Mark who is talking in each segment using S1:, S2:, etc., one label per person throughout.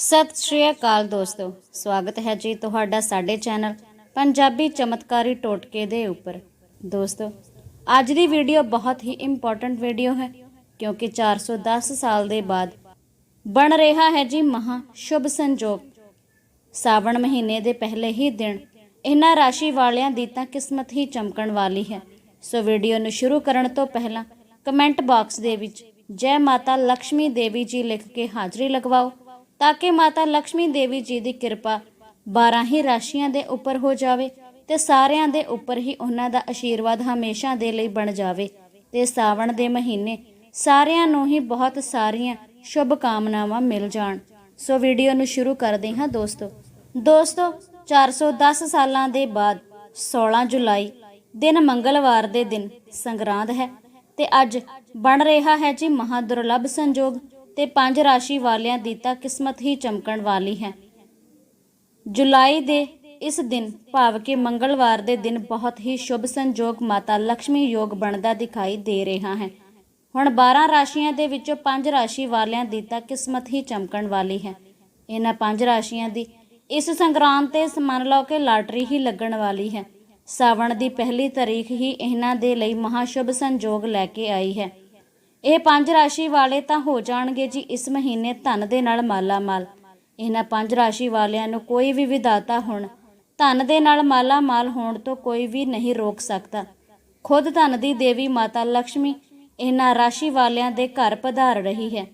S1: ਸਤਿ ਸ਼੍ਰੀ ਅਕਾਲ ਦੋਸਤੋ, ਸਵਾਗਤ ਹੈ ਜੀ ਤੁਹਾਡਾ ਸਾਡੇ ਚੈਨਲ ਪੰਜਾਬੀ ਚਮਤਕਾਰੀ ਟੋਟਕੇ ਦੇ ਉੱਪਰ। ਦੋਸਤੋ, ਅੱਜ ਦੀ ਵੀਡੀਓ ਬਹੁਤ ਹੀ ਇੰਪੋਰਟੈਂਟ ਵੀਡੀਓ ਹੈ, ਕਿਉਂਕਿ 410 ਸਾਲ ਦੇ ਬਾਅਦ ਬਣ ਰਿਹਾ ਹੈ ਜੀ ਮਹਾ ਸ਼ੁਭ ਸੰਜੋਗ। ਸਾਵਣ ਮਹੀਨੇ ਦੇ ਪਹਿਲੇ ਹੀ ਦਿਨ ਇਹਨਾਂ ਰਾਸ਼ੀ ਵਾਲਿਆਂ ਦੀ ਤਾਂ ਕਿਸਮਤ ਹੀ ਚਮਕਣ ਵਾਲੀ ਹੈ। ਸੋ ਵੀਡੀਓ ਨੂੰ ਸ਼ੁਰੂ ਕਰਨ ਤੋਂ ਪਹਿਲਾਂ ਕਮੈਂਟ ਬਾਕਸ ਦੇ ਵਿੱਚ ਜੈ ਮਾਤਾ ਲక్ష్ਮੀ ਦੇਵੀ ਜੀ ਲਿਖ ਕੇ ਹਾਜ਼ਰੀ ਲਗਵਾਓ। ਤਾਂ ਕਿ ਮਾਤਾ ਲక్ష్ਮੀ ਦੇਵੀ ਜੀ ਦੀ ਕਿਰਪਾ 12 ਹੀ ਰਾਸ਼ੀਆਂ ਦੇ ਉੱਪਰ ਹੋ ਜਾਵੇ ਤੇ ਸਾਰਿਆਂ ਦੇ ਉੱਪਰ ਹੀ ਉਹਨਾਂ ਦਾ ਆਸ਼ੀਰਵਾਦ ਹਮੇਸ਼ਾ ਦੇ ਲਈ ਬਣ ਜਾਵੇ ਤੇ ਸਾਵਣ ਦੇ ਮਹੀਨੇ ਸਾਰਿਆਂ ਨੂੰ ਹੀ ਬਹੁਤ ਸਾਰੀਆਂ ਸ਼ੁਭ ਕਾਮਨਾਵਾਂ ਮਿਲ ਜਾਣ। ਸੋ ਵੀਡੀਓ ਨੂੰ ਸ਼ੁਰੂ ਕਰਦੇ ਹਾਂ ਦੋਸਤੋ। ਦੋਸਤੋ 410 ਸਾਲਾਂ ਦੇ ਬਾਅਦ 16 ਜੁਲਾਈ ਦਿਨ ਮੰਗਲਵਾਰ ਦੇ ਦਿਨ ਸੰਗਰਾਂਦ ਹੈ ਤੇ ਅੱਜ ਬਣ ਰਿਹਾ ਹੈ ਜੀ ਮਹਾ ਦੁਰਲੱਭ ਸੰਜੋਗ। ਤੇ ਪੰਜ ਰਾਸ਼ੀ ਵਾਲਿਆਂ ਦੀ ਤਾਂ ਕਿਸਮਤ ਹੀ ਚਮਕਣ ਵਾਲੀ ਹੈ। ਜੁਲਾਈ ਦੇ ਇਸ ਦਿਨ ਭਾਵ ਕਿ ਮੰਗਲਵਾਰ ਦੇ ਦਿਨ ਬਹੁਤ ਹੀ ਸ਼ੁਭ ਸੰਜੋਗ ਮਾਤਾ ਲక్ష్ਮੀ ਯੋਗ ਬਣਦਾ ਦਿਖਾਈ ਦੇ ਰਿਹਾ ਹੈ। ਹੁਣ 12 ਰਾਸ਼ੀਆਂ ਦੇ ਵਿੱਚੋਂ ਪੰਜ ਰਾਸ਼ੀ ਵਾਲਿਆਂ ਦੀ ਤਾਂ ਕਿਸਮਤ ਹੀ ਚਮਕਣ ਵਾਲੀ ਹੈ। ਇਹਨਾਂ ਪੰਜ ਰਾਸ਼ੀਆਂ ਦੀ ਇਸ ਸੰਗਰਾਮ ਤੇ ਮੰਨ ਲਓ ਕਿ ਲਾਟਰੀ ਹੀ ਲੱਗਣ ਵਾਲੀ ਹੈ। ਸਾਵਣ ਦੀ ਪਹਿਲੀ ਤਾਰੀਖ ਹੀ ਇਹਨਾਂ ਦੇ ਲਈ ਮਹਾ ਸ਼ੁਭ ਸੰਜੋਗ ਲੈ ਕੇ ਆਈ ਹੈ। ਇਹ ਪੰਜ ਰਾਸ਼ੀ ਵਾਲੇ ਤਾਂ ਹੋ ਜਾਣਗੇ ਜੀ ਇਸ ਮਹੀਨੇ ਧਨ ਦੇ ਨਾਲ ਮਾਲਾਮਾਲ। ਇਹਨਾਂ ਪੰਜ ਰਾਸ਼ੀ ਵਾਲਿਆਂ ਨੂੰ ਕੋਈ ਵੀ ਵਿਦਾਤਾ ਹੁਣ ਧਨ ਦੇ ਨਾਲ ਮਾਲਾਮਾਲ ਹੋਣ ਤੋਂ ਕੋਈ ਵੀ ਨਹੀਂ ਰੋਕ ਸਕਦਾ। ਖੁਦ ਧਨ ਦੀ ਦੇਵੀ ਮਾਤਾ ਲక్ష్ਮੀ ਇਹਨਾਂ ਰਾਸ਼ੀ ਵਾਲਿਆਂ ਦੇ ਘਰ ਪਧਾਰ ਰਹੀ ਹੈ।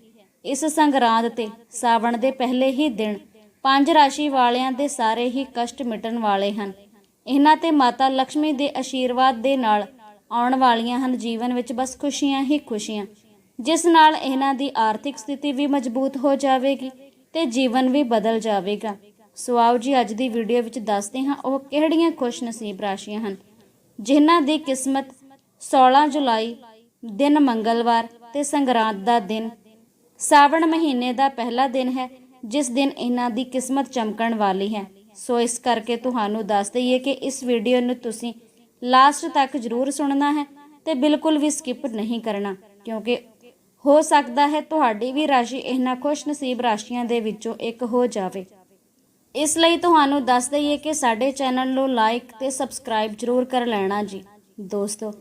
S1: ਇਸ ਸੰਗਰਾਂਦ ਤੇ ਸਾਵਣ ਦੇ ਪਹਿਲੇ ਹੀ ਦਿਨ ਪੰਜ ਰਾਸ਼ੀ ਵਾਲਿਆਂ ਦੇ ਸਾਰੇ ਹੀ ਕਸ਼ਟ ਮਿਟਣ ਵਾਲੇ ਹਨ। ਇਹਨਾਂ ਤੇ ਮਾਤਾ ਲక్ష్ਮੀ ਦੇ ਆਸ਼ੀਰਵਾਦ ਦੇ ਨਾਲ ਆਉਣ ਵਾਲੀਆਂ ਹਨ ਜੀਵਨ ਵਿੱਚ ਬਸ ਖੁਸ਼ੀਆਂ ਹੀ ਖੁਸ਼ੀਆਂ। ਜਿਸ ਨਾਲ ਇਹਨਾਂ ਦੀ ਆਰਥਿਕ ਸਥਿਤੀ ਵੀ ਮਜ਼ਬੂਤ ਹੋ ਜਾਵੇਗੀ ਤੇ ਜੀਵਨ ਵੀ ਬਦਲ ਜਾਵੇਗਾ। ਸੋ ਆਓ ਜੀ ਅੱਜ ਦੀ ਵੀਡੀਓ ਵਿੱਚ ਦੱਸਦੇ ਹਾਂ ਉਹ ਕਿਹੜੀਆਂ ਖੁਸ਼ ਨਸੀਬ ਰਾਸ਼ੀਆਂ ਹਨ, ਜਿਨ੍ਹਾਂ ਦੀ ਕਿਸਮਤ 16 ਜੁਲਾਈ ਦਿਨ ਮੰਗਲਵਾਰ ਤੇ ਸੰਗਰਾਂਦ ਦਾ ਦਿਨ। ਸਾਵਣ ਮਹੀਨੇ ਦਾ ਪਹਿਲਾ ਦਿਨ ਹੈ, ਜਿਸ ਦਿਨ ਇਹਨਾਂ ਦੀ ਕਿਸਮਤ ਚਮਕਣ ਵਾਲੀ ਹੈ। ਸੋ ਇਸ ਕਰਕੇ ਤੁਹਾਨੂੰ ਦੱਸ ਦਈਏ ਕਿ ਇਸ ਵੀਡੀਓ ਨੂੰ ਤੁਸੀਂ ਲਾਸਟ ਤੱਕ ਜ਼ਰੂਰ ਸੁਣਨਾ ਹੈ ਤੇ ਬਿਲਕੁਲ ਵੀ ਸਕਿਪ ਨਹੀਂ ਕਰਨਾ, ਕਿਉਂਕਿ ਹੋ ਸਕਦਾ ਹੈ ਤੁਹਾਡੀ ਵੀ ਰਾਸ਼ੀ ਇਹਨਾਂ ਖੁਸ਼ ਰਾਸ਼ੀਆਂ ਦੇ ਵਿੱਚੋਂ ਇੱਕ ਹੋ ਜਾਵੇ। ਇਸ ਲਈ ਤੁਹਾਨੂੰ ਦੱਸ ਦਈਏ ਕਿ ਸਾਡੇ ਚੈਨਲ ਨੂੰ ਲਾਈਕ ਤੇ ਸਬਸਕ੍ਰਾਈਬ ਜ਼ਰੂਰ ਕਰ ਲੈਣਾ ਜੀ। ਦੋਸਤੋ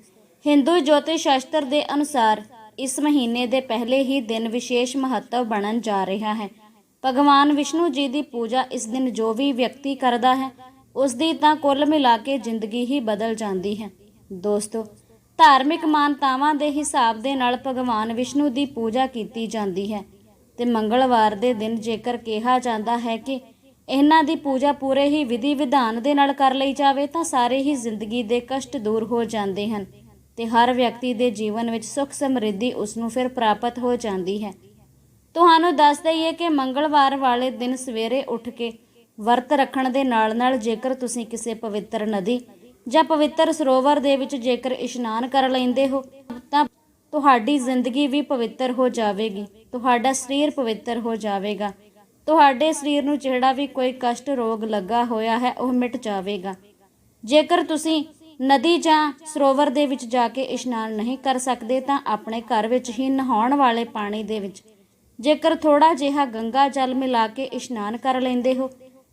S1: ਹਿੰਦੂ ਜੋਤਿਸ਼ ਸ਼ਾਸਤਰ ਦੇ ਅਨੁਸਾਰ ਇਸ ਮਹੀਨੇ ਦੇ ਪਹਿਲੇ ਹੀ ਦਿਨ ਵਿਸ਼ੇਸ਼ ਮਹੱਤਵ ਬਣਨ ਜਾ ਰਿਹਾ ਹੈ। ਭਗਵਾਨ ਵਿਸ਼ਨੂੰ ਜੀ ਦੀ ਪੂਜਾ ਇਸ ਦਿਨ ਜੋ ਵੀ ਵਿਅਕਤੀ ਕਰਦਾ ਹੈ ਉਸ ਦੀ ਤਾਂ ਕੁੱਲ ਮਿਲਾ ਕੇ ਜ਼ਿੰਦਗੀ ਹੀ ਬਦਲ ਜਾਂਦੀ ਹੈ। ਦੋਸਤੋ, ਧਾਰਮਿਕ ਮਾਨਤਾਵਾਂ ਦੇ ਹਿਸਾਬ ਦੇ ਨਾਲ ਭਗਵਾਨ ਵਿਸ਼ਨੂੰ ਦੀ ਪੂਜਾ ਕੀਤੀ ਜਾਂਦੀ ਹੈ ਤੇ ਮੰਗਲਵਾਰ ਦੇ ਦਿਨ ਜੇਕਰ ਕਿਹਾ ਜਾਂਦਾ ਹੈ ਕਿ ਇਹਨਾਂ ਦੀ ਪੂਜਾ ਪੂਰੇ ਹੀ ਵਿਧੀ ਵਿਧਾਨ ਦੇ ਨਾਲ ਕਰ ਲਈ ਜਾਵੇ ਤਾਂ ਸਾਰੇ ਹੀ ਜ਼ਿੰਦਗੀ ਦੇ ਕਸ਼ਟ ਦੂਰ ਹੋ ਜਾਂਦੇ ਹਨ ਤੇ ਹਰ ਵਿਅਕਤੀ ਦੇ ਜੀਵਨ ਵਿੱਚ ਸੁੱਖ ਸਮਰਿੱਧੀ ਉਸ ਨੂੰ ਫਿਰ ਪ੍ਰਾਪਤ ਹੋ ਜਾਂਦੀ ਹੈ। ਤੁਹਾਨੂੰ ਦੱਸ ਦਈਏ ਕਿ ਮੰਗਲਵਾਰ ਵਾਲੇ ਦਿਨ ਸਵੇਰੇ ਉੱਠ ਕੇ ਵਰਤ ਰੱਖਣ ਦੇ ਨਾਲ-ਨਾਲ ਜੇਕਰ ਤੁਸੀਂ ਕਿਸੇ ਪਵਿੱਤਰ ਨਦੀ ਜਾਂ ਪਵਿੱਤਰ ਸਰੋਵਰ ਦੇ ਵਿੱਚ ਜੇਕਰ ਇਸ਼ਨਾਨ ਕਰ ਲੈਂਦੇ ਹੋ, ਤਾਂ ਤੁਹਾਡੀ ਜ਼ਿੰਦਗੀ ਵੀ ਪਵਿੱਤਰ ਹੋ ਜਾਵੇਗੀ, ਤੁਹਾਡਾ ਸਰੀਰ ਪਵਿੱਤਰ ਹੋ ਜਾਵੇਗਾ। ਤੁਹਾਡੇ ਸਰੀਰ ਨੂੰ ਜਿਹੜਾ ਵੀ ਕੋਈ ਕਸ਼ਟ ਰੋਗ ਲੱਗਾ ਹੋਇਆ ਹੈ, ਉਹ ਮਿਟ ਜਾਵੇਗਾ। ਜੇਕਰ ਤੁਸੀਂ ਨਦੀ ਜਾਂ ਸਰੋਵਰ ਦੇ ਵਿੱਚ ਜਾ ਕੇ ਇਸ਼ਨਾਨ ਨਹੀਂ ਕਰ ਸਕਦੇ, ਤਾਂ ਆਪਣੇ ਘਰ ਵਿੱਚ ਹੀ ਨਹਾਉਣ ਵਾਲੇ ਪਾਣੀ ਦੇ ਵਿੱਚ। ਜੇਕਰ ਥੋੜਾ ਜਿਹਾ ਗੰਗਾ ਜਲ ਮਿਲਾ ਕੇ ਇਸ਼ਨਾਨ ਕਰ ਲੈਂਦੇ ਹੋ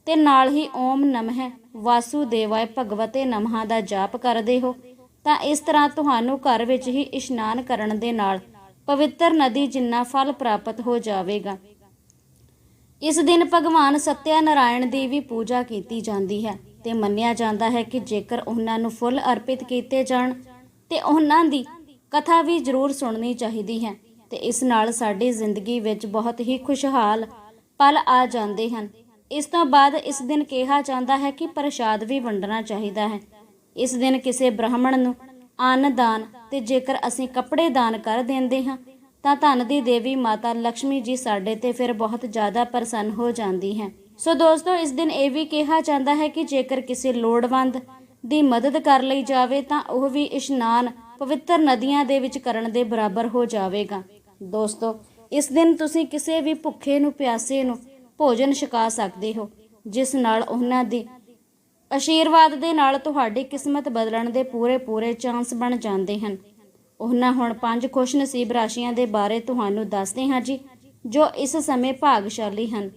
S1: ਤੇ ਨਾਲ ਹੀ ਓਮ ਨਮः ਵਾਸੂਦੇਵਾਏ ਭਗਵਤੇ ਨਮಃ ਦਾ ਜਾਪ ਕਰਦੇ ਹੋ। ਤਾਂ ਇਸ ਤਰ੍ਹਾਂ ਤੁਹਾਨੂੰ ਘਰ ਵਿੱਚ ਹੀ ਇਸ਼ਨਾਨ ਕਰਨ ਦੇ ਨਾਲ ਪਵਿੱਤਰ ਨਦੀ ਜਿੰਨਾ ਫਲ ਪ੍ਰਾਪਤ ਹੋ ਜਾਵੇਗਾ। ਇਸ ਦਿਨ ਭਗਵਾਨ ਸਤਿਆ ਨਾਰਾਇਣ ਦੀ ਵੀ ਪੂਜਾ ਕੀਤੀ ਜਾਂਦੀ ਹੈ ਤੇ ਮੰਨਿਆ ਜਾਂਦਾ ਹੈ ਕਿ ਜੇਕਰ ਉਹਨਾਂ ਨੂੰ ਫੁੱਲ ਅਰਪਿਤ ਕੀਤੇ ਜਾਣ ਤੇ ਉਹਨਾਂ ਦੀ ਕਥਾ ਵੀ ਜ਼ਰੂਰ ਸੁਣਨੀ ਚਾਹੀਦੀ ਹੈ ਤੇ ਇਸ ਨਾਲ ਸਾਡੀ ਜ਼ਿੰਦਗੀ ਵਿੱਚ ਬਹੁਤ ਹੀ ਖੁਸ਼ਹਾਲ ਪਲ ਆ ਜਾਂਦੇ ਹਨ। ਇਸ ਤੋਂ ਬਾਅਦ ਇਸ ਦਿਨ ਕਿਹਾ ਜਾਂਦਾ ਹੈ ਕਿ ਪ੍ਰਸ਼ਾਦ ਵੀ ਵੰਡਣਾ ਚਾਹੀਦਾ ਹੈ। ਇਸ ਦਿਨ ਕਿਸੇ ਬ੍ਰਾਹਮਣ ਨੂੰ ਅੰਨ ਦਾਨ ਤੇ ਜੇਕਰ ਅਸੀਂ ਕੱਪੜੇ ਦਾਨ ਕਰ ਦਿੰਦੇ ਹਾਂ, ਤਾਂ ਧਨ ਦੀ ਦੇਵੀ ਮਾਤਾ ਲక్ష్ਮੀ ਜੀ ਸਾਡੇ ਤੇ ਫਿਰ ਬਹੁਤ ਜ਼ਿਆਦਾ ਪ੍ਰਸੰਨ ਹੋ ਜਾਂਦੀ ਹੈ। ਸੋ ਦੋਸਤੋ, ਇਸ ਦਿਨ ਇਹ ਵੀ ਕਿਹਾ ਜਾਂਦਾ ਹੈ ਕਿ ਜੇਕਰ ਕਿਸੇ ਲੋੜਵੰਦ ਦੀ ਮਦਦ ਕਰ ਲਈ ਜਾਵੇ, ਤਾਂ ਉਹ ਵੀ ਇਸ਼ਨਾਨ ਪਵਿੱਤਰ ਨਦੀਆਂ ਦੇ ਵਿੱਚ ਕਰਨ ਦੇ ਬਰਾਬਰ ਹੋ ਜਾਵੇਗਾ। ਦੋਸਤੋ, ਇਸ ਦਿਨ ਤੁਸੀਂ ਕਿਸੇ ਵੀ ਭੁੱਖੇ ਨੂੰ, ਪਿਆਸੇ ਨੂੰ ਭੋਜਨ ਛਕਾ ਸਕਦੇ ਹੋ, ਜਿਸ ਨਾਲ ਉਹਨਾਂ ਦੀ ਆਸ਼ੀਰਵਾਦ ਦੇ ਨਾਲ ਤੁਹਾਡੀ ਕਿਸਮਤ ਬਦਲਣ ਦੇ ਪੂਰੇ ਪੂਰੇ ਚਾਂਸ ਬਣ ਜਾਂਦੇ ਹਨ। ਉਹਨਾਂ ਹੁਣ ਪੰਜ ਖੁਸ਼ ਰਾਸ਼ੀਆਂ ਦੇ ਬਾਰੇ ਤੁਹਾਨੂੰ ਦੱਸਦੇ ਹਾਂ ਜੀ, ਜੋ ਇਸ ਸਮੇਂ ਭਾਗਸ਼ਾਲੀ ਹਨ।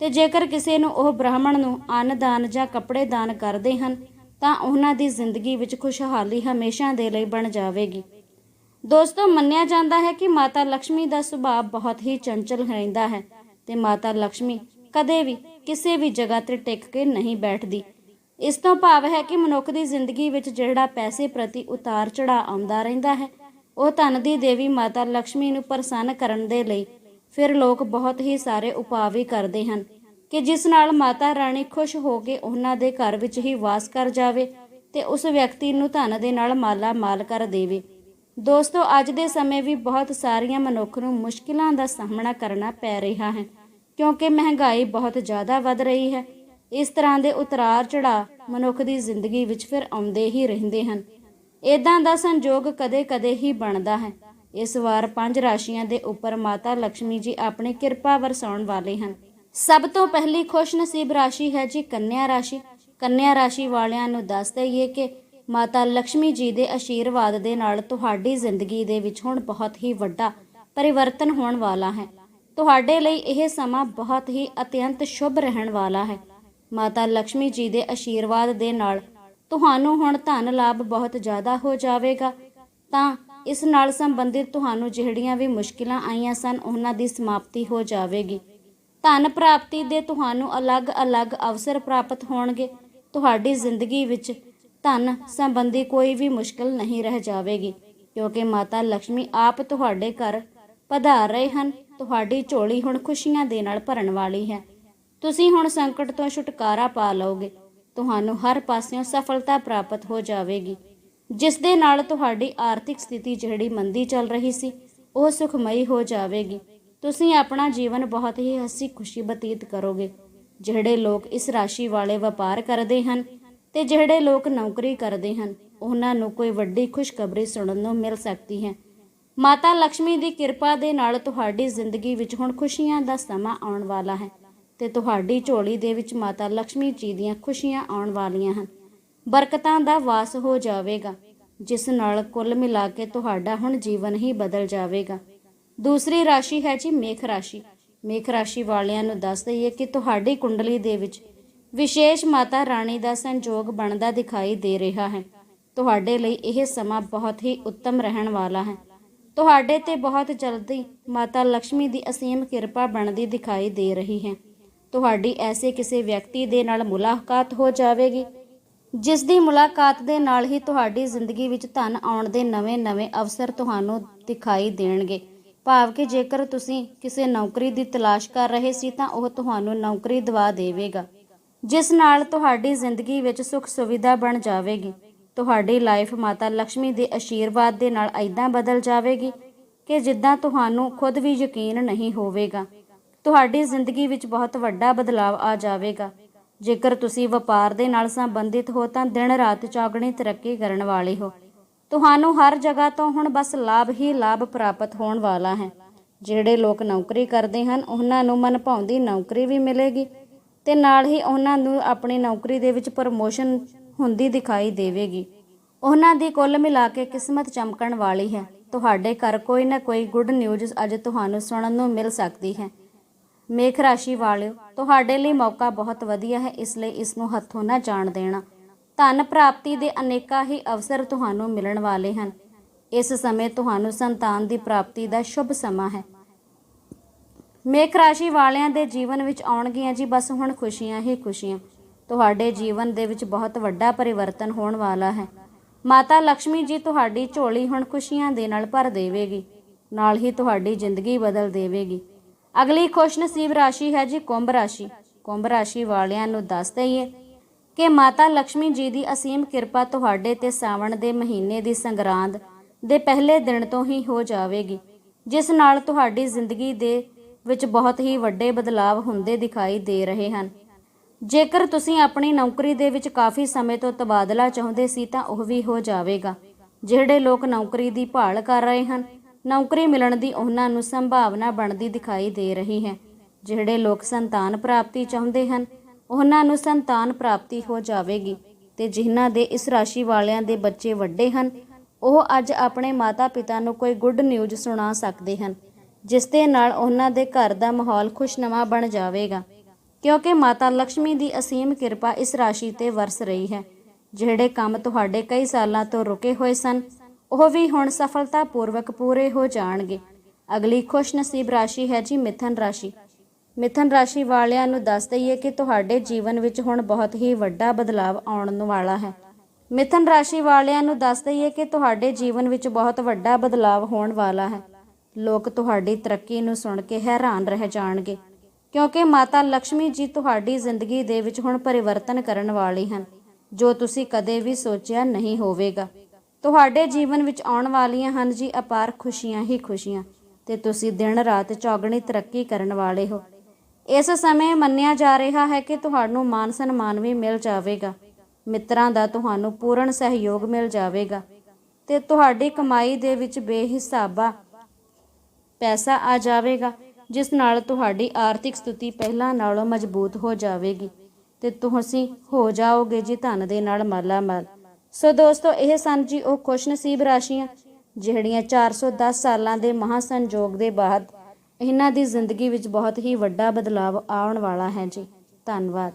S1: ਤੇ ਜੇਕਰ ਕਿਸੇ ਨੂੰ ਉਹ ਬ੍ਰਾਹਮਣ ਨੂੰ ਅੰਨ ਦਾਨ ਜਾਂ ਕੱਪੜੇ ਦਾਨ ਕਰਦੇ ਹਨ, ਤਾਂ ਉਹਨਾਂ ਦੀ ਜ਼ਿੰਦਗੀ ਵਿੱਚ ਖੁਸ਼ਹਾਲੀ ਹਮੇਸ਼ਾ ਦੇ ਲਈ ਬਣ ਜਾਵੇਗੀ। ਦੋਸਤੋ, ਮੰਨਿਆ ਜਾਂਦਾ ਹੈ ਕਿ ਮਾਤਾ ਲక్ష్ਮੀ ਦਾ ਸੁਭਾਅ ਬਹੁਤ ਹੀ ਚੰਚਲ ਰਹਿੰਦਾ ਹੈ। ਤੇ ਮਾਤਾ ਲక్ష్ਮੀ ਕਦੇ ਵੀ ਕਿਸੇ ਵੀ ਜਗ੍ਹਾ ਤੇ ਟਿਕ ਕੇ ਨਹੀਂ ਬੈਠਦੀ। ਇਸ ਤੋਂ ਭਾਵ ਹੈ ਕਿ ਮਨੁੱਖ ਦੀ ਜ਼ਿੰਦਗੀ ਵਿੱਚ ਜਿਹੜਾ ਪੈਸੇ ਪ੍ਰਤੀ ਉਤਾਰ ਚੜਾ ਆਉਂਦਾ ਰਹਿੰਦਾ ਹੈ, ਉਹ ਧਨ ਦੀ ਦੇਵੀ ਮਾਤਾ ਲక్ష్ਮੀ ਨੂੰ ਪ੍ਰਸੰਨ ਕਰਨ ਦੇ ਲਈ ਫਿਰ ਲੋਕ ਬਹੁਤ ਹੀ ਸਾਰੇ ਉਪਾਅ ਵੀ ਕਰਦੇ ਹਨ ਕਿ ਜਿਸ ਨਾਲ ਮਾਤਾ ਰਾਣੀ ਖੁਸ਼ ਹੋ ਕੇ ਉਹਨਾਂ ਦੇ ਘਰ ਵਿੱਚ ਹੀ ਵਾਸ ਕਰ ਜਾਵੇ ਤੇ ਉਸ ਵਿਅਕਤੀ ਨੂੰ ਧਨ ਦੇ ਨਾਲ ਮਾਲਾ ਮਾਲ ਕਰ ਦੇਵੇ। ਦੋਸਤੋ, ਅੱਜ ਦੇ ਸਮੇਂ ਵੀ ਬਹੁਤ ਸਾਰੀਆਂ ਮਨੁੱਖ ਨੂੰ ਮੁਸ਼ਕਿਲਾਂ ਦਾ ਸਾਹਮਣਾ ਕਰਨਾ ਪੈ ਰਿਹਾ ਹੈ, ਕਿਉਂਕਿ ਮਹਿੰਗਾਈ ਬਹੁਤ ਜ਼ਿਆਦਾ ਵੱਧ ਰਹੀ ਹੈ। ਇਸ ਤਰ੍ਹਾਂ ਦੇ ਉਤਰਾਰ ਚੜਾ ਮਨੁੱਖ ਦੀ ਜ਼ਿੰਦਗੀ ਵਿੱਚ ਫਿਰ ਆਉਂਦੇ ਹੀ ਰਹਿੰਦੇ ਹਨ। ਇਦਾਂ ਦਾ ਸੰਜੋਗ ਕਦੇ-ਕਦੇ ਹੀ ਬਣਦਾ ਹੈ। ਇਸ ਵਾਰ ਪੰਜ ਰਾਸ਼ੀਆਂ ਦੇ ਉੱਪਰ ਮਾਤਾ ਲక్ష్ਮੀ ਜੀ ਆਪਣੀ ਕਿਰਪਾ ਵਰਸਾਉਣ ਵਾਲੇ ਹਨ। ਸਭ ਤੋਂ ਪਹਿਲੀ ਖੁਸ਼ਨਸੀਬ ਰਾਸ਼ੀ ਹੈ ਜੀ ਕੰਨਿਆ ਰਾਸ਼ੀ। ਕੰਨਿਆ ਰਾਸ਼ੀ ਵਾਲਿਆਂ ਨੂੰ ਦੱਸ ਦਈਏ ਕਿ ਮਾਤਾ ਲక్ష్ਮੀ ਜੀ ਦੇ ਆਸ਼ੀਰਵਾਦ ਦੇ ਨਾਲ ਤੁਹਾਡੀ ਜ਼ਿੰਦਗੀ ਦੇ ਵਿੱਚ ਹੁਣ ਬਹੁਤ ਹੀ ਵੱਡਾ ਪਰਿਵਰਤਨ ਹੋਣ ਵਾਲਾ ਹੈ। ਤੁਹਾਡੇ ਲਈ ਇਹ ਸਮਾਂ ਬਹੁਤ ਹੀ ਅਤਿਅੰਤ ਸ਼ੁਭ ਰਹਿਣ ਵਾਲਾ ਹੈ। ਮਾਤਾ ਲక్ష్ਮੀ ਜੀ ਦੇ ਆਸ਼ੀਰਵਾਦ ਦੇ ਨਾਲ ਤੁਹਾਨੂੰ ਹੁਣ ਧਨ ਲਾਭ ਬਹੁਤ ਜ਼ਿਆਦਾ ਹੋ ਜਾਵੇਗਾ। ਤਾਂ ਇਸ ਨਾਲ ਸੰਬੰਧਿਤ ਤੁਹਾਨੂੰ ਜਿਹੜੀਆਂ ਵੀ ਮੁਸ਼ਕਿਲਾਂ ਆਈਆਂ ਸਨ, ਉਹਨਾਂ ਦੀ ਸਮਾਪਤੀ ਹੋ ਜਾਵੇਗੀ। ਧਨ ਪ੍ਰਾਪਤੀ ਦੇ ਤੁਹਾਨੂੰ ਅਲੱਗ-ਅਲੱਗ ਅਵਸਰ ਪ੍ਰਾਪਤ ਹੋਣਗੇ। ਤੁਹਾਡੀ ਜ਼ਿੰਦਗੀ ਵਿੱਚ ਧਨ ਸੰਬੰਧੀ ਕੋਈ ਵੀ ਮੁਸ਼ਕਲ ਨਹੀਂ ਰਹਿ ਜਾਵੇਗੀ, ਕਿਉਂਕਿ ਮਾਤਾ ਲక్ష్ਮੀ ਆਪ ਤੁਹਾਡੇ ਘਰ ਪਧਾਰ ਰਹੇ ਹਨ, ਤੁਹਾਡੀ ਝੋਲੀ ਹੁਣ ਖੁਸ਼ੀਆਂ ਦੇ ਨਾਲ ਭਰਨ ਵਾਲੀ ਹੈ। ਤੁਸੀਂ ਹੁਣ ਸੰਕਟ ਤੋਂ ਛੁਟਕਾਰਾ ਪਾ ਲਓਗੇ, ਤੁਹਾਨੂੰ ਹਰ ਪਾਸਿਓਂ ਸਫਲਤਾ ਪ੍ਰਾਪਤ ਹੋ ਜਾਵੇਗੀ। ਜਿਸ ਦੇ ਨਾਲ ਤੁਹਾਡੀ ਆਰਥਿਕ ਸਥਿਤੀ ਜਿਹੜੀ ਮੰਦੀ ਚੱਲ ਰਹੀ ਸੀ, ਉਹ ਸੁਖਮਈ ਹੋ ਜਾਵੇਗੀ। ਤੁਸੀਂ ਆਪਣਾ ਜੀਵਨ ਬਹੁਤ ਹੀ ਹੱਸੀ ਖੁਸ਼ੀ ਬਤੀਤ ਕਰੋਗੇ, ਜਿਹੜੇ ਲੋਕ ਇਸ ਰਾਸ਼ੀ ਵਾਲੇ ਵਪਾਰ ਕਰਦੇ ਹਨ ਤੇ ਜਿਹੜੇ ਲੋਕ ਨੌਕਰੀ ਕਰਦੇ ਹਨ, ਉਹਨਾਂ ਨੂੰ ਕੋਈ ਵੱਡੀ ਖੁਸ਼ਖਬਰੀ ਸੁਣਨ ਨੂੰ ਮਿਲ ਸਕਦੀ ਹੈ। ਮਾਤਾ ਲక్ష్ਮੀ ਦੀ ਕਿਰਪਾ ਦੇ ਨਾਲ ਤੁਹਾਡੀ ਜ਼ਿੰਦਗੀ ਵਿੱਚ ਹੁਣ ਖੁਸ਼ੀਆਂ ਦਾ ਸਮਾਂ ਆਉਣ ਵਾਲਾ ਹੈ ਤੇ ਤੁਹਾਡੀ ਝੋਲੀ ਦੇ ਵਿੱਚ ਮਾਤਾ ਲక్ష్ਮੀ ਜੀ ਦੀਆਂ ਖੁਸ਼ੀਆਂ ਆਉਣ ਵਾਲੀਆਂ ਹਨ। ਬਰਕਤਾਂ ਦਾ ਵਾਸ ਹੋ ਜਾਵੇਗਾ, ਜਿਸ ਨਾਲ ਕੁੱਲ ਮਿਲਾ ਕੇ ਤੁਹਾਡਾ ਹੁਣ ਜੀਵਨ ਹੀ ਬਦਲ ਜਾਵੇਗਾ। ਦੂਸਰੀ ਰਾਸ਼ੀ ਹੈ ਜੀ ਮੇਖ ਰਾਸ਼ੀ। ਮੇਖ ਰਾਸ਼ੀ ਵਾਲਿਆਂ ਨੂੰ ਦੱਸ ਦਈਏ ਕਿ ਤੁਹਾਡੀ ਕੁੰਡਲੀ ਦੇ ਵਿੱਚ ਵਿਸ਼ੇਸ਼ ਮਾਤਾ ਰਾਣੀ ਦਾ ਸੰਜੋਗ ਬਣਦਾ ਦਿਖਾਈ ਦੇ ਰਿਹਾ ਹੈ। ਤੁਹਾਡੇ ਲਈ ਇਹ ਸਮਾਂ ਬਹੁਤ ਹੀ ਉੱਤਮ ਰਹਿਣ ਵਾਲਾ ਹੈ। ਤੁਹਾਡੇ ਤੇ ਬਹੁਤ ਜਲਦੀ ਮਾਤਾ ਲక్ష్ਮੀ ਦੀ ਅਸੀਮ ਕਿਰਪਾ ਬਣਦੀ ਦਿਖਾਈ ਦੇ ਰਹੀ ਹੈ। ਤੁਹਾਡੀ ਐਸੇ ਕਿਸੇ ਵਿਅਕਤੀ ਦੇ ਨਾਲ ਮੁਲਾਕਾਤ ਹੋ ਜਾਵੇਗੀ, ਜਿਸ ਦੀ ਮੁਲਾਕਾਤ ਦੇ ਨਾਲ ਹੀ ਤੁਹਾਡੀ ਜ਼ਿੰਦਗੀ ਵਿੱਚ ਧਨ ਆਉਣ ਦੇ ਨਵੇਂ-ਨਵੇਂ ਅਵਸਰ ਤੁਹਾਨੂੰ ਦਿਖਾਈ ਦੇਣਗੇ। ਭਾਵ ਕਿ ਜੇਕਰ ਤੁਸੀਂ ਕਿਸੇ ਨੌਕਰੀ ਦੀ ਤਲਾਸ਼ ਕਰ ਰਹੇ ਸੀ ਤਾਂ ਉਹ ਤੁਹਾਨੂੰ ਨੌਕਰੀ ਦਿਵਾ ਦੇਵੇਗਾ। ਜਿਸ ਨਾਲ ਤੁਹਾਡੀ ਜ਼ਿੰਦਗੀ ਵਿੱਚ ਸੁੱਖ ਸੁਵਿਧਾ ਬਣ ਜਾਵੇਗੀ। ਤੁਹਾਡੀ ਲਾਈਫ ਮਾਤਾ ਲక్ష్ਮੀ ਦੇ ਆਸ਼ੀਰਵਾਦ ਦੇ ਨਾਲ ਐਦਾਂ ਬਦਲ ਜਾਵੇਗੀ ਕਿ ਜਿੱਦਾਂ ਤੁਹਾਨੂੰ ਖੁਦ ਵੀ ਯਕੀਨ ਨਹੀਂ ਹੋਵੇਗਾ। ਤੁਹਾਡੀ ਜ਼ਿੰਦਗੀ ਵਿੱਚ ਬਹੁਤ ਵੱਡਾ ਬਦਲਾਅ ਆ ਜਾਵੇਗਾ। ਜੇਕਰ ਤੁਸੀਂ ਵਪਾਰ ਦੇ ਨਾਲ ਸੰਬੰਧਿਤ ਹੋ ਤਾਂ ਦਿਨ ਰਾਤ ਚੌਗਣੀ ਤਰੱਕੀ ਕਰਨ ਵਾਲੇ ਹੋ। ਤੁਹਾਨੂੰ ਹਰ ਜਗ੍ਹਾ ਤੋਂ ਹੁਣ ਬਸ ਲਾਭ ਹੀ ਲਾਭ ਪ੍ਰਾਪਤ ਹੋਣ ਵਾਲਾ ਹੈ। ਜਿਹੜੇ ਲੋਕ ਨੌਕਰੀ ਕਰਦੇ ਹਨ, ਉਹਨਾਂ ਨੂੰ ਮਨ ਭਾਉਂਦੀ ਨੌਕਰੀ ਵੀ ਮਿਲੇਗੀ। ਤੇ ਨਾਲ ਹੀ ਉਹਨਾਂ ਨੂੰ ਆਪਣੀ ਨੌਕਰੀ ਦੇ ਵਿੱਚ ਪ੍ਰਮੋਸ਼ਨ ਹੁੰਦੀ ਦਿਖਾਈ ਦੇਵੇਗੀ। ਉਹਨਾਂ ਦੀ ਕੁੱਲ ਮਿਲਾ ਕੇ ਕਿਸਮਤ ਚਮਕਣ ਵਾਲੀ ਹੈ। ਤੁਹਾਡੇ ਘਰ ਕੋਈ ਨਾ ਕੋਈ ਗੁੱਡ ਨਿਊਜ਼ ਅੱਜ ਤੁਹਾਨੂੰ ਸੁਣਨ ਨੂੰ ਮਿਲ ਸਕਦੀ ਹੈ। ਮੇਖ ਰਾਸ਼ੀ ਵਾਲਿਓ, ਤੁਹਾਡੇ ਲਈ ਮੌਕਾ ਬਹੁਤ ਵਧੀਆ ਹੈ, ਇਸ ਲਈ ਇਸ ਨੂੰ ਹੱਥੋਂ ਨਾ ਜਾਣ ਦੇਣਾ। ਧਨ ਪ੍ਰਾਪਤੀ ਦੇ ਅਨੇਕਾਂ ਹੀ ਅਵਸਰ ਤੁਹਾਨੂੰ ਮਿਲਣ ਵਾਲੇ ਹਨ। ਇਸ ਸਮੇਂ ਤੁਹਾਨੂੰ ਸੰਤਾਨ ਦੀ ਪ੍ਰਾਪਤੀ ਦਾ ਸ਼ੁਭ ਸਮਾਂ ਹੈ। ਮੇਖ ਰਾਸ਼ੀ ਵਾਲਿਆਂ ਦੇ ਜੀਵਨ ਵਿੱਚ ਆਉਣਗੀਆਂ ਜੀ, ਬਸ ਹੁਣ ਖੁਸ਼ੀਆਂ ਹੀ ਖੁਸ਼ੀਆਂ। ਤੁਹਾਡੇ ਜੀਵਨ ਦੇ ਵਿੱਚ ਬਹੁਤ ਵੱਡਾ ਪਰਿਵਰਤਨ ਹੋਣ ਵਾਲਾ ਹੈ। ਮਾਤਾ ਲక్ష్ਮੀ ਜੀ, ਤੁਹਾਡੀ ਝੋਲੀ ਹੁਣ ਖੁਸ਼ੀਆਂ ਦੇ ਨਾਲ ਭਰ ਦੇਵੇਗੀ, ਨਾਲ ਹੀ ਤੁਹਾਡੀ ਜ਼ਿੰਦਗੀ ਬਦਲ ਦੇਵੇਗੀ। ਅਗਲੀ ਖੁਸ਼ ਨਸੀਬ ਰਾਸ਼ੀ ਹੈ ਜੀ, ਕੁੰਭ ਰਾਸ਼ੀ। ਕੁੰਭ ਰਾਸ਼ੀ ਵਾਲਿਆਂ ਨੂੰ ਦੱਸ ਦਈਏ ਕਿ ਮਾਤਾ ਲక్ష్ਮੀ ਜੀ ਦੀ ਅਸੀਮ ਕਿਰਪਾ ਤੁਹਾਡੇ ਤੇ ਸਾਵਣ ਦੇ ਮਹੀਨੇ ਦੀ ਸੰਗਰਾਂਦ ਦੇ ਪਹਿਲੇ ਦਿਨ ਤੋਂ ਹੀ ਹੋ ਜਾਵੇਗੀ, ਜਿਸ ਨਾਲ ਤੁਹਾਡੀ ਜ਼ਿੰਦਗੀ ਦੇ ਵਿੱਚ ਬਹੁਤ ਹੀ ਵੱਡੇ ਬਦਲਾਅ ਹੁੰਦੇ ਦਿਖਾਈ ਦੇ ਰਹੇ ਹਨ। ਜੇਕਰ ਤੁਸੀਂ ਆਪਣੀ ਨੌਕਰੀ ਦੇ ਵਿੱਚ ਕਾਫੀ ਸਮੇਂ ਤੋਂ ਤਬਾਦਲਾ ਚਾਹੁੰਦੇ ਸੀ ਤਾਂ ਉਹ ਵੀ ਹੋ ਜਾਵੇਗਾ। ਜਿਹੜੇ ਲੋਕ ਨੌਕਰੀ ਦੀ ਭਾਲ ਕਰ ਰਹੇ ਹਨ, ਨੌਕਰੀ ਮਿਲਣ ਦੀ ਉਹਨਾਂ ਨੂੰ ਸੰਭਾਵਨਾ ਬਣਦੀ ਦਿਖਾਈ ਦੇ ਰਹੀ ਹੈ। ਜਿਹੜੇ ਲੋਕ ਸੰਤਾਨ ਪ੍ਰਾਪਤੀ ਚਾਹੁੰਦੇ ਹਨ, ਉਹਨਾਂ ਨੂੰ ਸੰਤਾਨ ਪ੍ਰਾਪਤੀ ਹੋ ਜਾਵੇਗੀ ਤੇ ਜਿਨ੍ਹਾਂ ਦੇ ਇਸ ਰਾਸ਼ੀ ਵਾਲਿਆਂ ਦੇ ਬੱਚੇ ਵੱਡੇ ਹਨ, ਉਹ ਅੱਜ ਆਪਣੇ ਮਾਤਾ-ਪਿਤਾ ਨੂੰ ਕੋਈ ਗੁੱਡ ਨਿਊਜ਼ ਸੁਣਾ ਸਕਦੇ ਹਨ। ਜਿਸ ਦੇ ਨਾਲ ਉਹਨਾਂ ਦੇ ਘਰ ਦਾ ਮਾਹੌਲ ਖੁਸ਼ਨਮਾ ਬਣ ਜਾਵੇਗਾ। ਕਿਉਂਕਿ ਮਾਤਾ ਲక్ష్ਮੀ ਦੀ ਅਸੀਮ ਕਿਰਪਾ ਇਸ ਰਾਸ਼ੀ ਤੇ ਵਰਸ ਰਹੀ ਹੈ। ਜਿਹੜੇ ਕੰਮ ਤੁਹਾਡੇ ਕਈ ਸਾਲਾਂ ਤੋਂ ਰੁਕੇ ਹੋਏ ਸਨ, ਉਹ ਵੀ ਹੁਣ ਸਫਲਤਾਪੂਰਵਕ ਪੂਰੇ ਹੋ ਜਾਣਗੇ। ਅਗਲੀ ਖੁਸ਼ਨਸੀਬ ਰਾਸ਼ੀ ਹੈ ਜੀ ਮਿਥਨ ਰਾਸ਼ੀ। ਮਿਥਨ ਰਾਸ਼ੀ ਵਾਲਿਆਂ ਨੂੰ ਦੱਸ ਦਈਏ ਕਿ ਤੁਹਾਡੇ ਜੀਵਨ ਵਿੱਚ ਹੁਣ ਬਹੁਤ ਹੀ ਵੱਡਾ ਬਦਲਾਵ ਆਉਣ ਨੂੰ ਵਾਲਾ ਹੈ। ਮਿਥਨ ਰਾਸ਼ੀ ਵਾਲਿਆਂ ਨੂੰ ਦੱਸ ਦਈਏ ਕਿ ਤੁਹਾਡੇ ਜੀਵਨ ਵਿੱਚ ਬਹੁਤ ਵੱਡਾ ਬਦਲਾਵ ਹੋਣ ਵਾਲਾ ਹੈ। ਲੋਕ ਤੁਹਾਡੀ ਤਰੱਕੀ ਨੂੰ ਸੁਣ ਕੇ ਹੈਰਾਨ ਰਹਿ ਜਾਣਗੇ, ਕਿਉਂਕਿ ਮਾਤਾ ਲక్ష్ਮੀ ਜੀ ਤੁਹਾਡੀ ਜ਼ਿੰਦਗੀ ਦੇ ਵਿੱਚ ਹੁਣ ਪਰਿਵਰਤਨ ਕਰਨ ਵਾਲੀ ਹਨ, ਜੋ ਤੁਸੀਂ ਕਦੇ ਵੀ ਸੋਚਿਆ ਨਹੀਂ ਹੋਵੇਗਾ। ਤੁਹਾਡੇ ਜੀਵਨ ਵਿੱਚ ਆਉਣ ਵਾਲੀਆਂ ਹਨ ਜੀ ਅਪਾਰ ਖੁਸ਼ੀਆਂ ਹੀ ਖੁਸ਼ੀਆਂ, ਤੇ ਤੁਸੀਂ ਦਿਨ ਰਾਤ ਚੌਗਣੀ ਤਰੱਕੀ ਕਰਨ ਵਾਲੇ ਹੋ। ਇਸ ਸਮੇਂ ਮੰਨਿਆ ਜਾ ਰਿਹਾ ਹੈ ਕਿ ਤੁਹਾਨੂੰ ਮਾਨ ਸਨਮਾਨ ਵੀ ਮਿਲ ਜਾਵੇਗਾ, ਮਿੱਤਰਾਂ ਦਾ ਤੁਹਾਨੂੰ ਪੂਰਨ ਸਹਿਯੋਗ ਮਿਲ ਜਾਵੇਗਾ, ਤੇ ਤੁਹਾਡੀ ਕਮਾਈ ਦੇ ਵਿੱਚ ਬੇਹਿਸਾਬਾ ਪੈਸਾ ਆ ਜਾਵੇਗਾ, ਜਿਸ ਨਾਲ ਤੁਹਾਡੀ ਆਰਥਿਕ ਸਥਿਤੀ ਪਹਿਲਾਂ ਨਾਲੋਂ ਮਜ਼ਬੂਤ ਹੋ ਜਾਵੇਗੀ। ਤੇ ਤੁਸੀਂ ਹੋ ਜਾਓਗੇ ਜੀ ਧਨ ਦੇ ਨਾਲ ਮਾਲਾ ਮਾਲ ਸੋ ਦੋਸਤੋ, ਇਹ ਸਨ ਜੀ ਉਹ ਖੁਸ਼ਨਸੀਬ ਰਾਸ਼ੀਆਂ, ਜਿਹੜੀਆਂ 410 ਸਾਲਾਂ ਦੇ ਮਹਾ ਸੰਜੋਗ ਦੇ ਬਾਅਦ ਇਹਨਾਂ ਦੀ ਜ਼ਿੰਦਗੀ ਵਿੱਚ ਬਹੁਤ ਹੀ ਵੱਡਾ ਬਦਲਾਵ ਆਉਣ ਵਾਲਾ ਹੈ ਜੀ। ਧੰਨਵਾਦ।